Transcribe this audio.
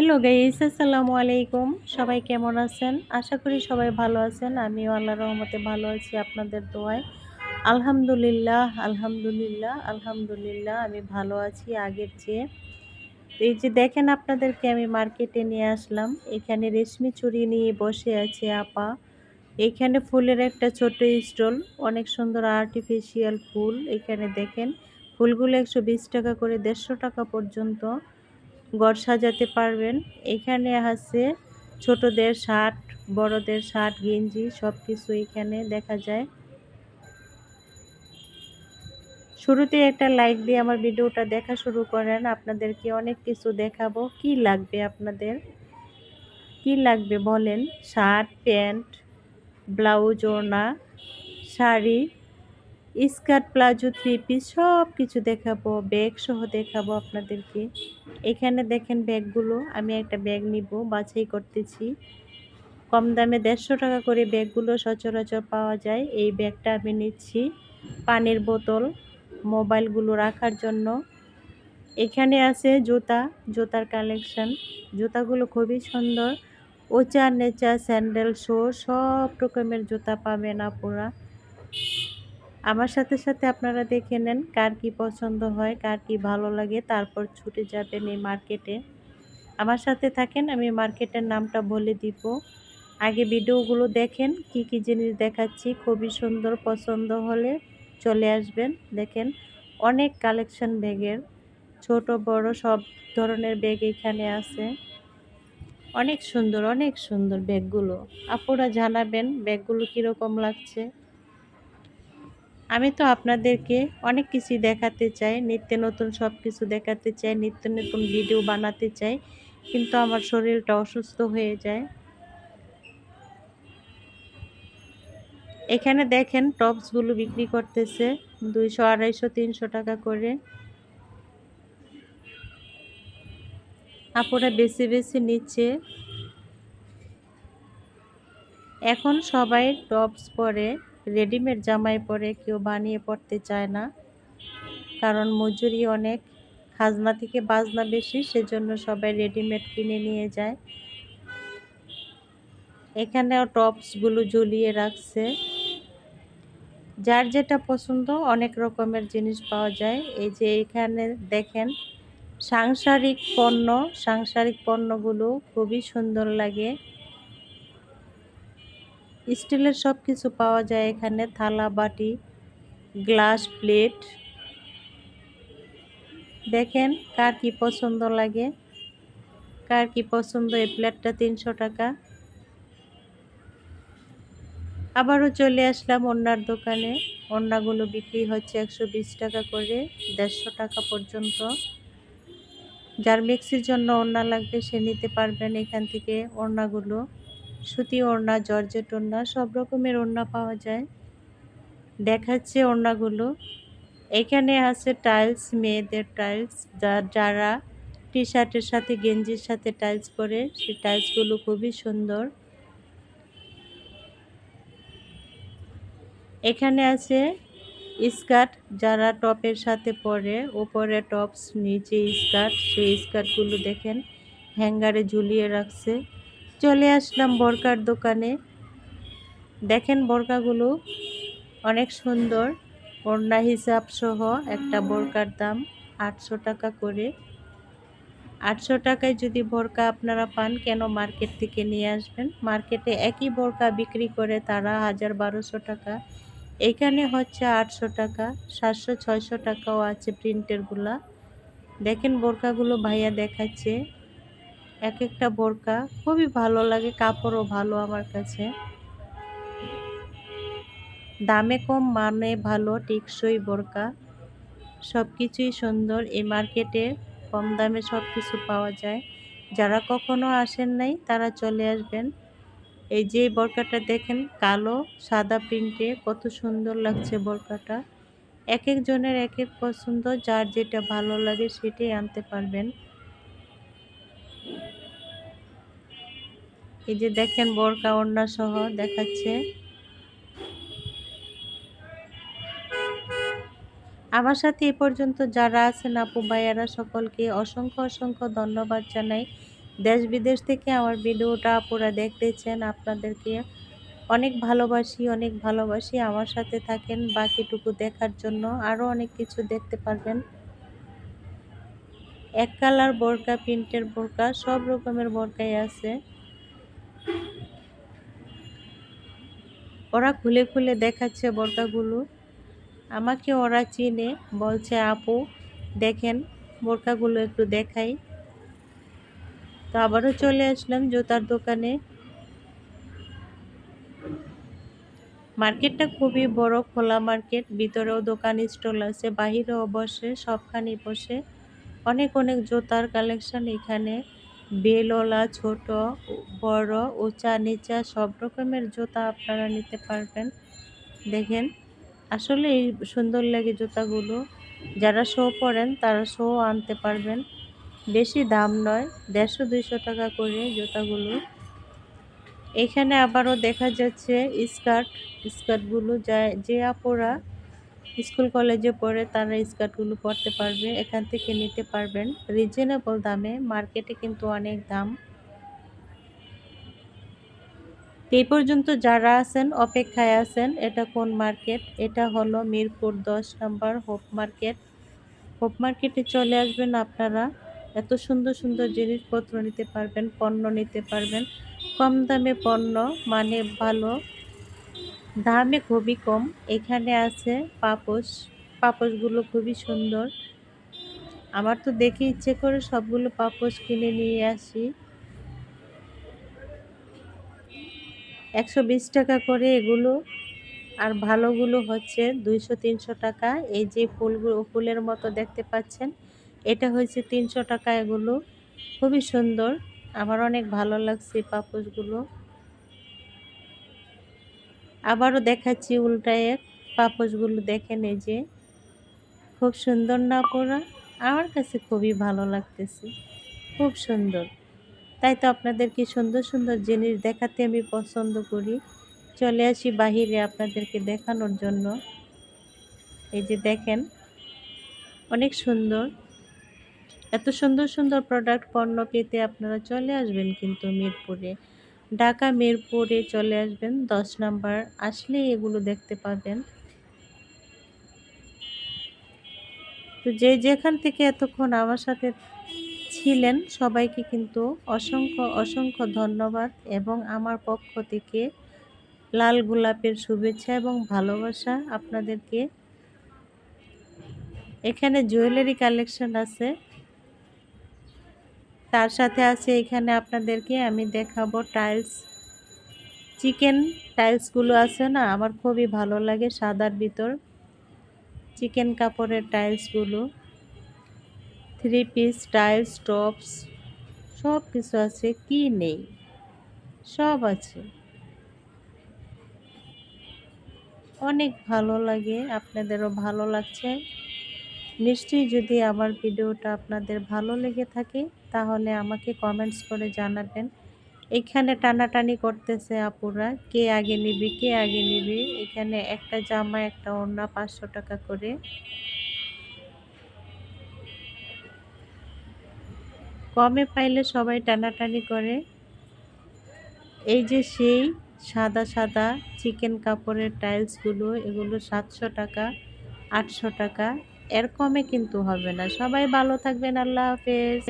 Hello guys আসসালামু আলাইকুম সবাই কেমন আছেন? আশা করি সবাই ভালো আছেন। আমিও আল্লাহ রহমতে ভালো আছি, আপনাদের দোয়ায়। আলহামদুলিল্লাহ আলহামদুলিল্লাহ আলহামদুলিল্লাহ, আমি ভালো আছি আগের চেয়ে। এই যে দেখেন আপনাদেরকে আমি মার্কেটে নিয়ে আসলাম। এখানে রেশমি চুরি নিয়ে বসে আছে আপা। এখানে ফুলের একটা ছোট স্টল, অনেক সুন্দর আর্টিফিশিয়াল ফুল। এখানে দেখেন, ফুলগুলো একশো বিশ টাকা করে, দেড়শো টাকা পর্যন্ত। ঘর সাজাতে পারবেন। এখানে আছে ছোটদের শার্ট, বড়দের শার্ট, গেঞ্জি সব কিছু এখানে দেখা যায়। শুরুতে একটা লাইক দিয়ে আমার ভিডিওটা দেখা শুরু করেন। আপনাদেরকে অনেক কিছু দেখাবো। কি লাগবে আপনাদের? কি লাগবে বলেন? শার্ট, প্যান্ট, ব্লাউজ, ওড়না, sari skirt, palazzo, three piece সব কিছু দেখাবো, ব্যাগ সহ দেখাবো আপনাদেরকে। এখানে দেখেন ব্যাগগুলো, আমি একটা ব্যাগ নিব, বাছাই করতেছি। কম দামে দেড়শো টাকা করে ব্যাগগুলো সচরাচর পাওয়া যায়। এই ব্যাগটা আমি নিচ্ছি পানির বোতল মোবাইলগুলো রাখার জন্য। এখানে আছে জুতা, জুতার কালেকশন। জুতাগুলো খুবই সুন্দর। ওচা নেচা স্যান্ডেল, শো, সব রকমের জুতা পাবেন আপুরা। আমার সাথে সাথে আপনারা দেখে নেন কার কি পছন্দ হয়, কার কি ভালো লাগে, তারপর ছুটে যাবেন এই মার্কেটে আমার সাথে থাকেন, আমি মার্কেটের নামটা বলে দিব। আগে ভিডিওগুলো দেখেন, কি কি জিনিস দেখাচ্ছি, খুবই সুন্দর, পছন্দ হলে চলে আসবেন। দেখেন, অনেক কালেকশন ব্যাগের ছোট, বড়, সব ধরনের ব্যাগ এখানে আছে। অনেক সুন্দর অনেক সুন্দর ব্যাগগুলো আপুরা জানাবেন ব্যাগগুলো কীরকম লাগছে। আমি তো আপনাদেরকে অনেক কিছু দেখাতে চাই, নিত্য নতুন সব কিছু দেখাতে চাই, নিত্য নতুন ভিডিও বানাতে চাই, কিন্তু আমার শরীরটা অসুস্থ হয়ে যায়। এখানে দেখেন টপসগুলো বিক্রি করতেছে দুইশো, আড়াইশো, তিনশো টাকা করে। আপুরা বেশি বেশি নিচ্ছে। এখন সবাই টপস পরে। রেডিমেড জামাই পরে কেউ বানিয়ে পড়তে চায় না। কারণ মজুরি অনেক, খাজনা থেকে বাজনা বেশি, সেজন্য সবাই রেডিমেড কিনে নিয়ে যায়। এখানেও টপসগুলো ঝুলিয়ে রাখছে। যার যেটা পছন্দ, অনেক রকমের জিনিস পাওয়া যায়। এই যে এখানে দেখেন, সাংসারিক পণ্য, সাংসারিক পণ্যগুলো খুবই সুন্দর লাগে। স্টিলের সব কিছু পাওয়া যায় এখানে, থালা, বাটি, গ্লাস, প্লেট। দেখেন কার কি পছন্দ লাগে, কার কি পছন্দ এই প্লেটটা তিনশো টাকা। আবারও চলে আসলাম অন্যার দোকানে, অন্যাগুলো বিক্রি হচ্ছে একশো বিশ টাকা করে, দেড়শো টাকা পর্যন্ত। যার মিক্সির জন্য ওড়না লাগবে সে নিতে পারবেন এখান থেকে ওড়নাগুলো সুতি ওড়না, জর্জেট ওড়না, সব রকমের ওড়না পাওয়া যায়। দেখাচ্ছে ওড়নাগুলো। এখানে আছে টাইলস মেয়েদের টাইলস যা, যারা টি শার্টের সাথে, গেঞ্জির সাথে টাইলস পরে, সেই টাইলসগুলো খুবই সুন্দর। এখানে আছে স্কার্ট যারা টপের সাথে পরে, ওপরে টপস নিচে স্কার্ট সেই স্কার্টগুলো দেখেন। হ্যাঙ্গারে ঝুলিয়ে রাখছে। চলে আসলাম বরকার দোকানে। দেখেন বরকাগুলো অনেক সুন্দর। ওড়না হিসাব সহ একটা বরকার দাম আটশো টাকা করে। আটশো টাকায় যদি বরকা আপনারা পান, কেন মার্কেট থেকে নিয়ে আসবেন? মার্কেটে একই বরকা বিক্রি করে তারা হাজার বারোশো টাকা। এখানে হচ্ছে আটশো টাকা, সাতশো, ছয়শো টাকাও আছে প্রিন্টেরগুলা। দেখেন বোরকাগুলো ভাইয়া দেখাচ্ছে। এক একটা বোরকা। খুবই ভালো লাগে, কাপড়ও ভালো আমার কাছে। দামে কম মানে ভালো, টেকসই বোরকা। সব কিছুই সুন্দর, এই মার্কেটে কম দামে সব কিছু পাওয়া যায়। যারা কখনো আসেন নাই, তারা চলে আসবেন। এই যে বোরকাটা দেখেন, কালো, সাদা প্রিন্টে কত সুন্দর লাগছে বোরকাটা। এক একজনের এক এক পছন্দ, যার যেটা ভালো লাগে সেটাই আনতে পারবেন। এই যে দেখেন বোরকা ওড়না সহ দেখাচ্ছে। আমার সাথে এ পর্যন্ত যারা আছেন আপু, ভাইয়ারা, সকলকে অসংখ্য অসংখ্য ধন্যবাদ জানাই। দেশ বিদেশ থেকে আমার ভিডিওটা আপুরা দেখতেছেন, আপনাদেরকে অনেক ভালোবাসি অনেক ভালোবাসি। আমার সাথে থাকেন বাকিটুকু দেখার জন্য আরও অনেক কিছু দেখতে পারবেন। এক কালার বোরকা, প্রিন্টের বোরকা, সব রকমের বোরকাই আছে। ওরা খুলে খুলে দেখাচ্ছে বোরকাগুলো। আমাকে ওরা চিনে, বলছে, আপু, দেখেন, বোরকাগুলো একটু দেখাই। তো আবারও চলে আসলাম জুতার দোকানে। মার্কেটটা খুবই বড়, খোলা মার্কেট, ভিতরেও দোকান, স্টল আছে, বাহিরেও বসে সবখানে বসে। অনেক অনেক জুতার কালেকশন এখানে। বেলওয়ালা ছোট, বড় উঁচা নিচা সব রকমের জুতা আপনারা নিতে পারবেন। দেখেন, আসলে এই সুন্দর লাগে জুতাগুলো। যারা শো পরেন, তারা শো আনতে পারবেন। বেশি দাম নয়, দেড়শো, দুইশো টাকা করে জুতাগুলো। এখানে আবারও দেখা যাচ্ছে স্কার্ট, স্কার্টগুলো যা, যে আপুরা স্কুল কলেজে পড়ে তারা স্কার্টগুলো পরতে পারবে, এখান থেকে নিতে পারবেন। রিজনেবল দামে, মার্কেটে কিন্তু অনেক দাম। এই পর্যন্ত যারা আছেন, অপেক্ষায় আছেন, এটা কোন মার্কেট? এটা হলো মিরপুর দশ নম্বর হোপ মার্কেট। হোপ মার্কেটে চলে আসবেন আপনারা। এত সুন্দর সুন্দর জিনিসপত্র নিতে পারবেন, পণ্য নিতে পারবেন। কম দামে পণ্য মানে ভালো। দামে খুবই কম। এখানে আছে পাপোশ। পাপোশগুলো খুবই সুন্দর। আমার তো দেখে ইচ্ছে করে সবগুলো পাপোশ কিনে নিয়ে আসি। একশো বিশ টাকা করে এগুলো। আর ভালোগুলো হচ্ছে দুইশো, তিনশো টাকা। এই যে ফুলগুলো, ফুলের মতো দেখতে পাচ্ছেন, এটা হয়েছে তিনশো টাকা এগুলো। খুবই সুন্দর। আমার অনেক ভালো লাগছে পাপোশগুলো। আবারও দেখাচ্ছি উল্টায় পাপোশগুলো দেখেন এই যে। খুব সুন্দর না পড়া? আমার কাছে খুবই ভালো লাগতেছে। খুব সুন্দর। তাই তো আপনাদেরকে সুন্দর সুন্দর জিনিস দেখাতে আমি পছন্দ করি। চলে আসি বাহিরে আপনাদেরকে দেখানোর জন্য। এই যে দেখেন, অনেক সুন্দর। এত সুন্দর সুন্দর প্রোডাক্ট পণ্য পেতে আপনারা চলে আসবেন কিন্তু মিরপুরে। ঢাকা মিরপুরে চলে আসবেন, দশ নাম্বার। আসলেই এগুলো দেখতে পাবেন। তো যে যেখান থেকে এতক্ষণ আমার সাথে ছিলেন, সবাইকে কিন্তু অসংখ্য অসংখ্য ধন্যবাদ এবং আমার পক্ষ থেকে লাল গোলাপের শুভেচ্ছা এবং ভালোবাসা আপনাদেরকে। এখানে জুয়েলারি কালেকশন আছে। তার সাথে আছে এখানে আপনাদেরকে আমি দেখাবো টাইলস চিকেন টাইলসগুলো আছে না, আমার খুবই ভালো লাগে সাদার ভিতর। চিকেন কাপড়ের টাইলসগুলো থ্রি পিস টাইলস টপস সব কিছু আছে, কি নেই? সব আছে। অনেক ভালো লাগে, আপনাদেরও ভালো লাগছে। নিশ্চয়ই যদি আমার ভিডিওটা আপনাদের ভালো লেগে থাকে তাহলে আমাকে কমেন্টস করে জানাবেন। এখানে টানাটানি করতেছে আপুরা, কে আগে নিবি, কে আগে নিবি? এখানে একটা জামা, একটা ওড়না পাঁচশো টাকা করে। কমে পাইলে সবাই টানাটানি করে। এই যে সেই সাদা সাদা চিকেন কাপড়ের টাইলসগুলো এগুলো সাতশো টাকা, আটশো টাকা, এর কমে কিন্তু হবে না। সবাই ভালো থাকবেন, আল্লাহ হাফেজ।